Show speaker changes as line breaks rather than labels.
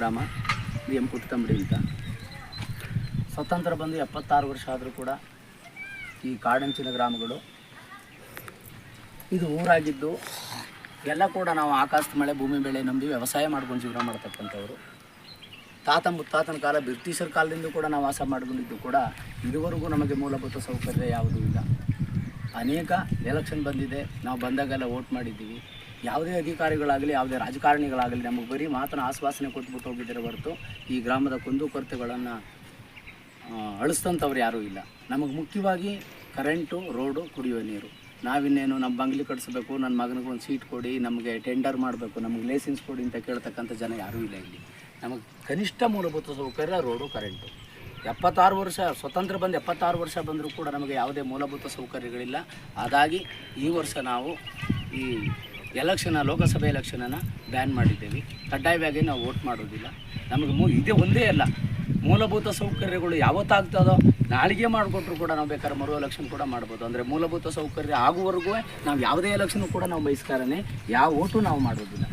ಗ್ರಾಮ B M ಪುಟ್ಟತಂಬಡಿ ಅಂತ. ಸ್ವತಂತ್ರ ಬಂದು ಎಪ್ಪತ್ತಾರು ವರ್ಷ ಆದರೂ ಕೂಡ ಈ ಕಾಡಂಚಿನ ಗ್ರಾಮಗಳು, ಇದು ಊರಾಗಿದ್ದು, ಎಲ್ಲ ಕೂಡ ನಾವು ಆಕಾಶದ ಮಳೆ, ಭೂಮಿ ಬೆಳೆ ನಂಬಿ ವ್ಯವಸಾಯ ಮಾಡ್ಕೊಂಡು ಜೀವನ ಮಾಡ್ತಕ್ಕಂಥವ್ರು. ತಾತ ಮುತ್ತಾತನ ಕಾಲ ಬ್ರಿಟಿಷರ ಕಾಲದಿಂದ ಕೂಡ ನಾವು ವಾಸ ಮಾಡ್ಕೊಂಡಿದ್ದು ಕೂಡ ಇದುವರೆಗೂ ನಮಗೆ ಮೂಲಭೂತ ಸೌಕರ್ಯ ಯಾವುದೂ ಇಲ್ಲ. ಅನೇಕ ಎಲೆಕ್ಷನ್ ಬಂದಿದೆ, ನಾವು ಬಂದಾಗೆಲ್ಲ ವೋಟ್ ಮಾಡಿದ್ದೀವಿ. ಯಾವುದೇ ಅಧಿಕಾರಿಗಳಾಗಲಿ, ಯಾವುದೇ ರಾಜಕಾರಣಿಗಳಾಗಲಿ ನಮಗೆ ಬರೀ ಮಾತನ ಆಶ್ವಾಸನೆ ಕೊಟ್ಬಿಟ್ಟು ಹೋಗಿದ್ದಾರೆ ಹೊರತು ಈ ಗ್ರಾಮದ ಕುಂದುಕೊರತೆಗಳನ್ನು ಅಳಿಸ್ತಂಥವ್ರು ಯಾರೂ ಇಲ್ಲ. ನಮಗೆ ಮುಖ್ಯವಾಗಿ ಕರೆಂಟು ರೋಡು ಕುಡಿಯುವ ನೀರು. ನಾವಿನ್ನೇನು ನಮ್ಮ ಬಂಗ್ಲಿ ಕಟ್ಸ್ಬೇಕು ನನ್ನ ಮಗನಿಗೆ ಒಂದು ಸೀಟ್ ಕೊಡಿ, ನಮಗೆ ಟೆಂಡರ್ ಮಾಡಬೇಕು, ನಮಗೆ ಲೈಸೆನ್ಸ್ ಕೊಡಿ ಅಂತ ಕೇಳ್ತಕ್ಕಂಥ ಜನ ಯಾರೂ ಇಲ್ಲ ಇಲ್ಲಿ. ನಮಗೆ ಕನಿಷ್ಠ ಮೂಲಭೂತ ಸೌಕರ್ಯ ರೋಡು ಕರೆಂಟು ಎಪ್ಪತ್ತಾರು ವರ್ಷ, ಸ್ವತಂತ್ರ ಬಂದು ಎಪ್ಪತ್ತಾರು ವರ್ಷ ಬಂದರೂ ಕೂಡ ನಮಗೆ ಯಾವುದೇ ಮೂಲಭೂತ ಸೌಕರ್ಯಗಳಿಲ್ಲ. ಅದಾಗಿ ಈ ವರ್ಷ ನಾವು ಈ ಎಲೆಕ್ಷನ್ ಲೋಕಸಭೆ ಎಲೆಕ್ಷನನ್ನು ಬ್ಯಾನ್ ಮಾಡಿದ್ದೇವೆ. ಕಡ್ಡಾಯವಾಗಿ ನಾವು ವೋಟ್ ಮಾಡೋದಿಲ್ಲ. ನಮಗೆ ಮೂ ಇದೇ ಒಂದೇ ಅಲ್ಲ. ಮೂಲಭೂತ ಸೌಕರ್ಯಗಳು ಯಾವತ್ತಾಗ್ತದೋ ನಾಳಿಗೆ ಮಾಡಿಕೊಟ್ರು ಕೂಡ ನಾವು ಬೇಕಾದ್ರೆ ಮರು ಎಲೆಕ್ಷನ್ ಕೂಡ ಮಾಡ್ಬೋದು. ಅಂದರೆ ಮೂಲಭೂತ ಸೌಕರ್ಯ ಆಗುವವರೆಗೂ ನಾವು ಯಾವುದೇ ಎಲೆಕ್ಷನ್ ಕೂಡ ನಾವು ಬಹಿಷ್ಕಾರನೇ, ಯಾವ ಓಟು ನಾವು ಮಾಡೋದಿಲ್ಲ.